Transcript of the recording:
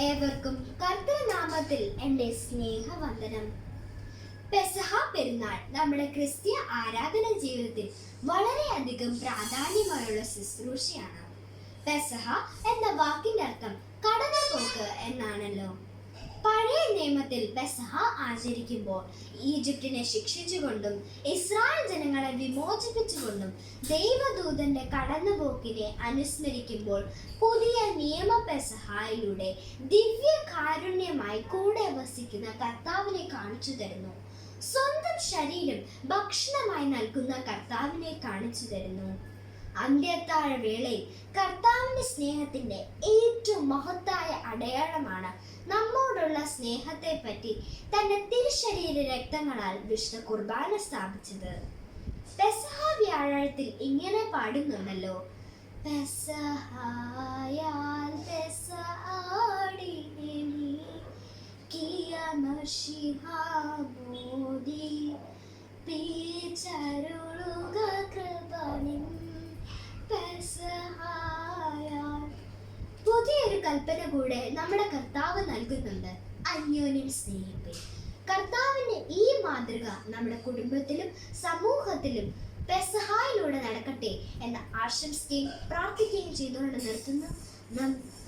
ഏവർക്കും കർത്തനാമത്തിൽ എന്റെ സ്നേഹവന്ദനം. പെസഹ പെരുന്നാൾ നമ്മുടെ ക്രിസ്ത്യ ആരാധന ജീവിതത്തിൽ വളരെയധികം പ്രാധാന്യമായുള്ള ശുശ്രൂഷയാണ്. പെസഹ എന്ന വാക്കിന്റെ അർത്ഥം കടന്നപോക്ക് എന്നാണല്ലോ. നിയമത്തിൽ പെസഹ ആചരിക്കുമ്പോൾ ഈജിപ്തിനെ ശിക്ഷിച്ചുകൊണ്ടും ഇസ്രായേൽ ജനങ്ങളെ വിമോചിപ്പിച്ചുകൊണ്ടും ദൈവദൂതന്റെ കടന്നുപോക്കിനെ അനുസ്മരിക്കുമ്പോൾ പുതിയ നിയമ പെസഹായിലൂടെ ദിവ്യ കാരുണ്യമായി കൂടെ വസിക്കുന്ന കർത്താവിനെ കാണിച്ചു തരുന്നു. സ്വന്തം ശരീരം ഭക്ഷണമായി നൽകുന്ന കർത്താവിനെ കാണിച്ചു തരുന്നു. അന്ത്യത്താഴ വേളയിൽ കർത്താവിന്റെ സ്നേഹത്തിന്റെ ഏറ്റവും മഹത്തായ അടയാളമാണ് നമ്മോടുള്ള സ്നേഹത്തെ പറ്റി തന്റെ തിരുശരീര രക്തങ്ങളാൽ വിഷ്ണു കുർബാന സ്ഥാപിച്ചത്. വ്യാഴത്തിൽ ഇങ്ങനെ പാടുന്നുണ്ടല്ലോ. പുതിയൊരു കൽപ്പന കൂടെ നമ്മുടെ കർത്താവ് അന്യോന്യം സ്നേഹിപ്പേ കർത്താവിന്റെ ഈ മാതൃക നമ്മുടെ കുടുംബത്തിലും സമൂഹത്തിലും പെസഹായിലൂടെ നടക്കട്ടെ എന്ന് ആശംസിക്കുകയും പ്രാർത്ഥിക്കുകയും ചെയ്തുകൊണ്ട് നിർത്തുന്നു. നന്ദി.